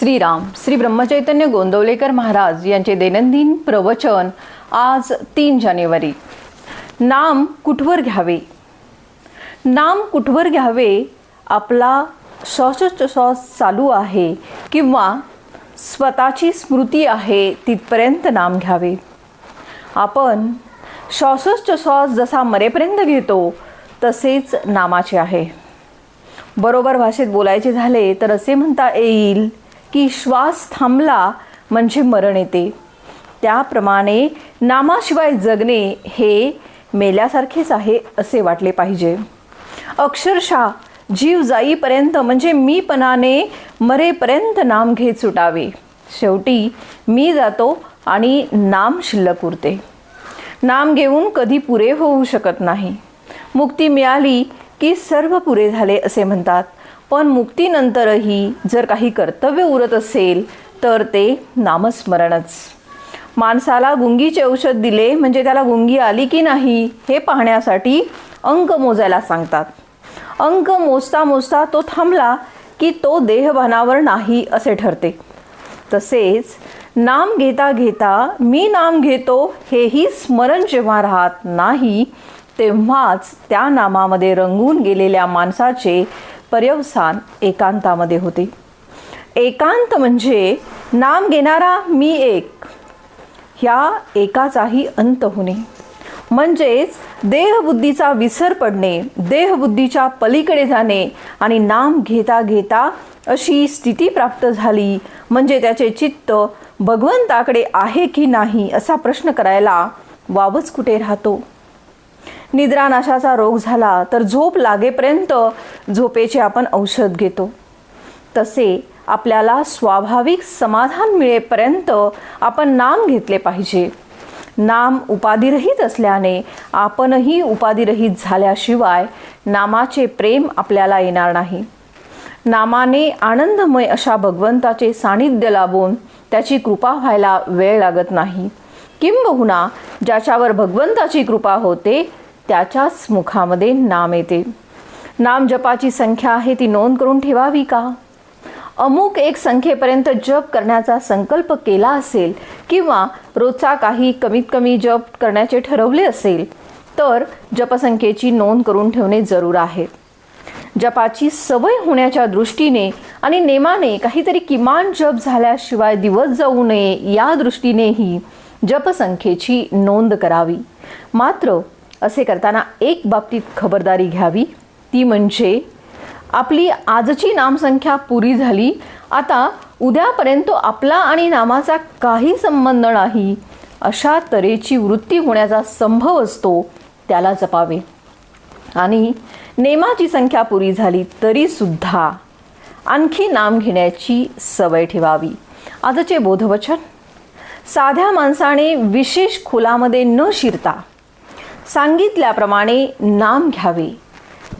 श्रीराम श्री ब्रह्मचैतन्य गोंदवलेकर महाराज यांचे दैनंदिन प्रवचन आज तीन जानेवारी. नाम कुठवर घ्यावे? नाम कुठवर घ्यावे? आपला श्वासोच्छ्वास चालू आहे किंवा स्वतःची स्मृती आहे तिथपर्यंत नाम घ्यावे. आपण श्वासोच्छ्वास जसा मरेपर्यंत घेतो तसेच नामाचे आहे. बरोबर भाषेत बोलायचे झाले तर असे म्हणता येईल की श्वास थांबला म्हणजे मरण येते. त्याप्रमाणे नामाशिवाय जगणे हे मेल्यासारखेच आहे असे वाटले पाहिजे. अक्षरशः जीव जाईपर्यंत म्हणजे मीपणाने मरेपर्यंत नाम घेत सुटावे. शेवटी मी जातो आणि नाम शिल्लक उरते. नाम घेऊन कधी पुरे होऊ शकत नाही. मुक्ती मिळाली की सर्व पुरे झाले असे म्हणतात. पण मुक्तीनंतरही जर काही कर्तव्य उरत असेल तर ते नामस्मरणच. माणसाला गुंगीचे औषध दिले म्हणजे त्याला गुंगी आली की नाही हे पाहण्यासाठी अंक मोजायला सांगतात. अंक मोजता मोजता तो थांबला की तो देहभानावर नाही असे ठरते. तसेच नाम घेता घेता मी नाम घेतो हेही स्मरण जेव्हा राहत नाही तेव्हाच त्या नामामध्ये रंगून गेलेल्या माणसाचे पर्यवसान एकांतामध्ये होते. एकांत म्हणजे नाम घेणारा मी एक. ह्या एकाचाही अंत होणे. म्हणजेच देहबुद्धीचा विसर पडणे देहबुद्धीच्या पलीकडे जाणे आणि नाम घेता घेता अशी स्थिती प्राप्त झाली. म्हणजे त्याचे चित्त भगवंताकडे आहे की नाही असा प्रश्न करायला वावच कुठे राहतो? निद्रानाशाचा रोग झाला तर झोप लागेपर्यंत झोपेचे आपण औषध घेतो. तसे आपल्याला स्वाभाविक समाधान मिळेपर्यंत आपण नाम घेतले पाहिजे. नाम उपाधिरहित असल्याने आपणही उपाधिरहित झाल्याशिवाय नामाचे प्रेम आपल्याला येणार नाही. नामाने आनंदमय अशा भगवंताचे सानिध्य लाभून त्याची कृपा व्हायला वेळ लागत नाही. किंबहुना ज्याच्यावर भगवंताची कृपा होते त्याच्याच मुखामध्ये नाम येते. नाम जपाची संख्या आहे ती नोंद करून ठेवावी का? अमुक एक संख्येपर्यंत जप करण्याचा संकल्प केला असेल किंवा रोजचा काही कमीत कमी जप करण्याचे ठरवले असेल तर जपसंख्येची नोंद करून ठेवणे जरूर आहे. जपाची सवय होण्याच्या दृष्टीने आणि नेमाने काहीतरी किमान जप झाल्याशिवाय दिवस जाऊ नये या दृष्टीनेही जपसंख्येची नोंद करावी. मात्र असे करताना एक बाबतीत खबरदारी घ्यावी. ती म्हणजे आपली आजची नामसंख्या पुरी झाली. आता उद्यापर्यंत आपला आणि नामाचा काही संबंध नाही. अशा तऱ्हेची वृत्ती होण्याचा संभव असतो त्याला जपावे. आणि नेमाची संख्या पुरी झाली तरीसुद्धा आणखी नाम घेण्याची सवय ठेवावी. आजचे बोधवचन साध्या माणसाने विशेष खोलामध्ये न शिरता सांगितल्याप्रमाणे नाम घ्यावे.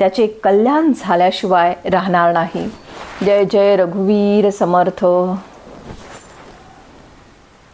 त्याचे कल्याण झाल्याशिवाय राहणार नाही. जय जय रघुवीर समर्थ.